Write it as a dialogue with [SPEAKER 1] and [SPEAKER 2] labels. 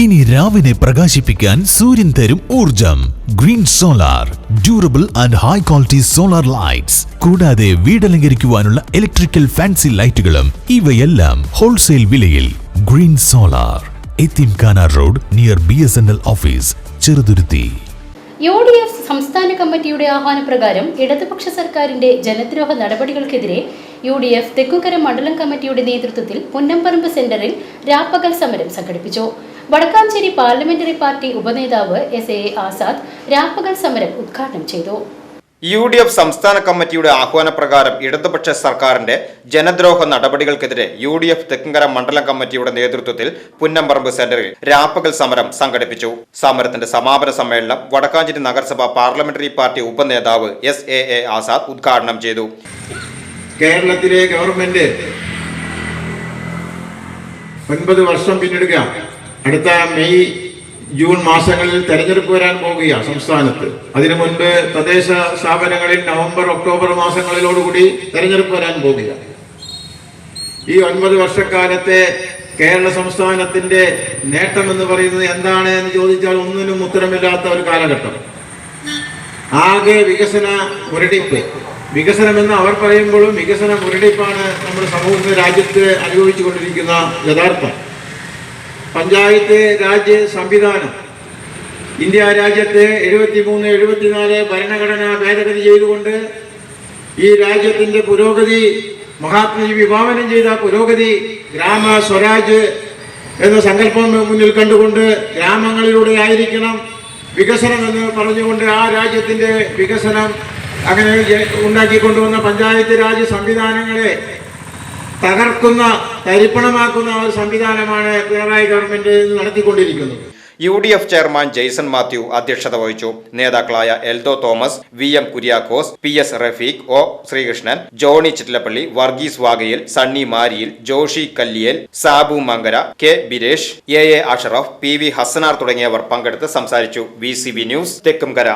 [SPEAKER 1] ഇനി രാവിനെ പ്രകാശിപ്പിക്കാൻ സൂര്യൻ തരും ഊർജം green solar durable and high quality solar lights കൂടാതെ വീടലങ്കരിക്കുവാനുള്ള ഇലക്ട്രിക്കൽ ഫാൻസി ലൈറ്റുകളും ഇവയെല്ലാം ഹോൾസെയിൽ വിലയിൽ. Green solar എത്തിംഖാന road near B S N L office Cheruthuruthy.
[SPEAKER 2] U D F സംസ്ഥാന കമ്മിറ്റിയുടെ ആഹ്വാനപ്രകാരം ഇടതുപക്ഷ സർക്കാരിന്റെ ജനദ്രോഹ നടപടികൾക്കെതിരെ യു ഡി എഫ് തെക്കുകര മണ്ഡലം കമ്മിറ്റിയുടെ നേതൃത്വത്തിൽ പുന്നമ്പറമ്പ് സെന്ററിൽ രാപ്പകൽ സമരം സംഘടിപ്പിച്ചു. വടക്കാഞ്ചേരി പാർലമെന്ററി പാർട്ടി ഉപനേതാവ് എസ് എ ആസാദ് രാപ്പകൽ സമരം ഉദ്ഘാടനം ചെയ്തു.
[SPEAKER 3] യു ഡി എഫ് സംസ്ഥാന കമ്മിറ്റിയുടെ ആഹ്വാനപ്രകാരം ഇടതുപക്ഷ സർക്കാരിന്റെ ജനദ്രോഹ നടപടികൾക്കെതിരെ യു ഡി എഫ് തെക്കങ്കര മണ്ഡലം കമ്മിറ്റിയുടെ നേതൃത്വത്തിൽ പുന്നമ്പറമ്പ് സെന്ററിൽ രാപ്പകൽ സമരം സംഘടിപ്പിച്ചു. സമരത്തിന്റെ സമാപന സമ്മേളനം വടക്കാഞ്ചേരി നഗരസഭ പാർലമെന്ററി പാർട്ടി ഉപനേതാവ് എസ് എ എ ആസാദ് ഉദ്ഘാടനം ചെയ്തു.
[SPEAKER 4] കേരളത്തിലെ ഗവൺമെന്റ് ഒൻപത് വർഷം പിന്നിടുക അടുത്ത മെയ് ജൂൺ മാസങ്ങളിൽ തെരഞ്ഞെടുപ്പ് വരാൻ പോവുകയാണ് സംസ്ഥാനത്ത്. അതിനു മുൻപ് തദ്ദേശ സ്ഥാപനങ്ങളിൽ നവംബർ ഒക്ടോബർ മാസങ്ങളിലോടുകൂടി തെരഞ്ഞെടുപ്പ് വരാൻ പോവുകയാണ് ഈ ഒൻപത് വർഷക്കാലത്തെ കേരള സംസ്ഥാനത്തിന്റെ നേട്ടം എന്ന് പറയുന്നത് എന്താണ് എന്ന് ചോദിച്ചാൽ ഒന്നിനും ഉത്തരമില്ലാത്ത ഒരു കാലഘട്ടം. ആകെ വികസന മുരടിപ്പ്. വികസനം എന്ന് അവർ പറയുമ്പോഴും വികസന മുരടിപ്പാണ് നമ്മുടെ സമൂഹത്തിൽ രാജ്യത്ത് അനുഭവിച്ചുകൊണ്ടിരിക്കുന്ന യഥാർത്ഥം. പഞ്ചായത്ത് രാജ്യ സംവിധാനം. ഇന്ത്യ രാജ്യത്തെ എഴുപത്തി മൂന്ന് എഴുപത്തിനാല് ഭരണഘടന ഭേദഗതി ചെയ്തുകൊണ്ട് ഈ രാജ്യത്തിന്റെ പുരോഗതി മഹാത്മജി വിഭാവനം ചെയ്ത പുരോഗതി ഗ്രാമ സ്വരാജ് എന്ന സങ്കല്പം മുന്നിൽ കണ്ടുകൊണ്ട് ഗ്രാമങ്ങളിലൂടെ ആയിരിക്കണം വികസനം എന്ന് പറഞ്ഞുകൊണ്ട് ആ രാജ്യത്തിന്റെ വികസനം അങ്ങനെ ഉണ്ടാക്കിക്കൊണ്ടുവന്ന പഞ്ചായത്ത് രാജ് സംവിധാനങ്ങളെ തകർക്കുന്ന തരിപ്പണമാക്കുന്ന ഒരു സംവിധാനമാണ് പിണറായി ഗവൺമെന്റ് നടത്തിക്കൊണ്ടിരിക്കുന്നത്.
[SPEAKER 3] U D F chairman Jaison Mathew അധ്യക്ഷത വഹിച്ചു. നേതാക്കളായ Eldho Thomas V M Kuriakose P S Rafeeq O Sreekrishnan Johny Chittilappilly Varghese Vagayil Sunny Mariyil Joshy Kalliyal Sabu Mankara K Biresh A A Ashraf P V Hasanar തുടങ്ങിയവർ പങ്കെടുത്ത് സംസാരിച്ചു. V news Thekkumkara.